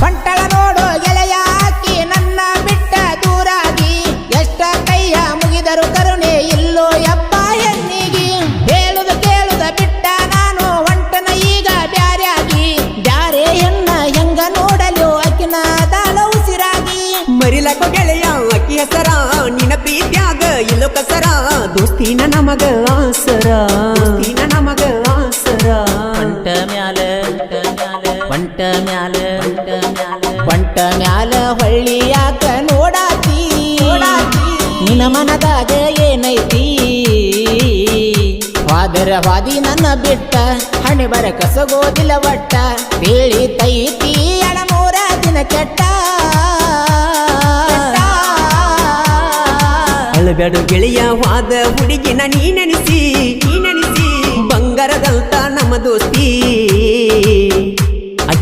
ಪಂಟಳ ನೋಡು ಗೆಳೆಯ ಆಕಿ ನನ್ನ ಬಿಟ್ಟ ದೂರಾಗಿ. ಎಷ್ಟ ಕೈಯ ಮುಗಿದರು ಕರುಣೆ ಇಲ್ಲೋ ಯಪ್ಪ ಹೆಣ್ಣಿಗೆ. ಹೇಳುದ ಕೇಳುದ ಬಿಟ್ಟ ನಾನು ಹೊಂಟನ ಈಗ ಬ್ಯಾರ್ಯಾಗಿ. ಬ್ಯಾರೆ ಎನ್ನ ಹೆಂಗ ನೋಡಲು ಅಕಿನ ದಾಳ ಉಸಿರಾಗಿ. ಮರಿಲಕ ಗೆಳೆಯ ಅಕ್ಕಿ ಹೆಸರ ನಿನ್ನ ಪ್ರೀತ್ಯಾಗ ಇಲ್ಲೋ ಕಸರ. ದೋಸ್ತಿನ ನಮಗ ಆಸರ. ದೋಸ್ತಿನ ನಮಗ ಆಸರ. ಅಂಟ ಮ್ಯಾಲ ಬಂಟ ಮ್ಯಾಲ ಹೊಂಟ ಮ್ಯಾಲ. ಹೊಂಟ ಮ್ಯಾಲ ಹೊಳ್ಳಿ ಯಾಕ ನೋಡಾತಿ? ನಿನ್ನ ಮನದಾಗ ಏನೈತಿ? ವಾದರ ವಾದಿ ನನ್ನ ಬಿಟ್ಟ ಹಣೆ ಬರ ಕಸಗೋದಿಲ್ಲ ಒಟ್ಟ. ಬೀಳಿತೈತಿ ಎಳಮೂರ ದಿನ ಕೆಟ್ಟ. ಅಳಬೇಡು ಗೆಳೆಯ ವಾದ ಹುಡುಗಿನ ನೀನೆನಿಸಿ ನೀನೆನಿಸಿ ಬಂಗಾರದಲ್ತ ನಮ್ಮ ದೋಸ್ತಿ.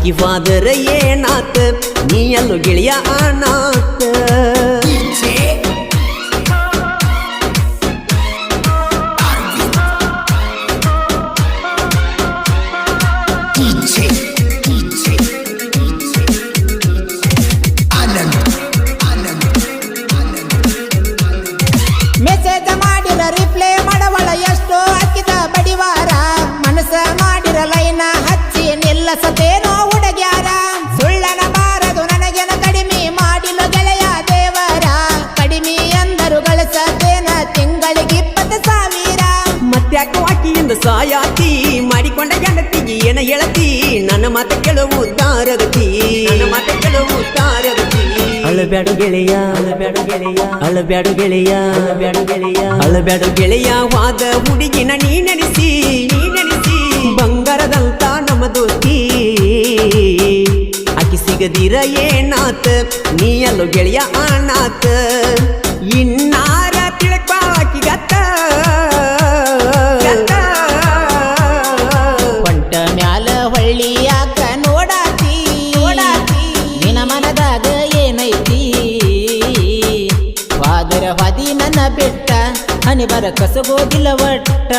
ಅಕ್ಕಿ ವಾದರ ಏನಾತ? ನೀ ಅಲ್ಲೋ ಗೆಳೆಯ ಅನಾಥ ಮೆಸೇಜ್ ಮಾಡಿರ ರಿಪ್ಲೈ ಮಾಡವಳ ಎಷ್ಟೋ ಹಾಕಿದ, ಬಡಿವಾರ. ಮನಸ್ಸ ಮಾಡಿರ ಲೈನ ಹಚ್ಚಿ ನಿಲ್ಲಸತೇನೋ? ಆಕಿಯಿಂದ ಸಾಯಾತಿ ಮಾಡಿಕೊಂಡ ಗೆಳತಿಗೆ ಏನ ಹೇಳತಿ? ನನ್ನ ಮಾತು ಕೆಲವು ತಾರಗತಿ ನನ್ನ ಮಾತು ಕೆಲವು ತಾರಗತಿ ಅಳಬ್ಯಾಡು ಗೆಳೆಯ ಅಳಬ್ಯಾಡು ಗೆಳೆಯ ಅಳಬ್ಯಾಡು ಗೆಳೆಯ ಅಳಬ್ಯಾಡು ಗೆಳೆಯ. ಅಳಬ್ಯಾಡು ಗೆಳೆಯ ವಾದ ಹುಡುಗಿನ ನೀ ನಡೆಸಿ ನೀ ನಡೆಸಿ ಬಂಗಾರದಂತ ನಮ್ಮ ದೋಸ್ತಿ ಆಕಿ ಸಿಗದಿರ ಏನಾತ? ನೀ ಅಲ್ಲೋ ಗೆಳೆಯ ಅನಾಥ ಯಾಕ ನೋಡಾತಿ? ನಿನ ಮನದಾಗ ಏನೈತಿ? ವಾದರ ವಾದಿ ನನ್ನ ಬೆಟ್ಟ ಹನಿ ಬರ ಕಸಗೋದಿಲ್ಲ ಒಟ್ಟ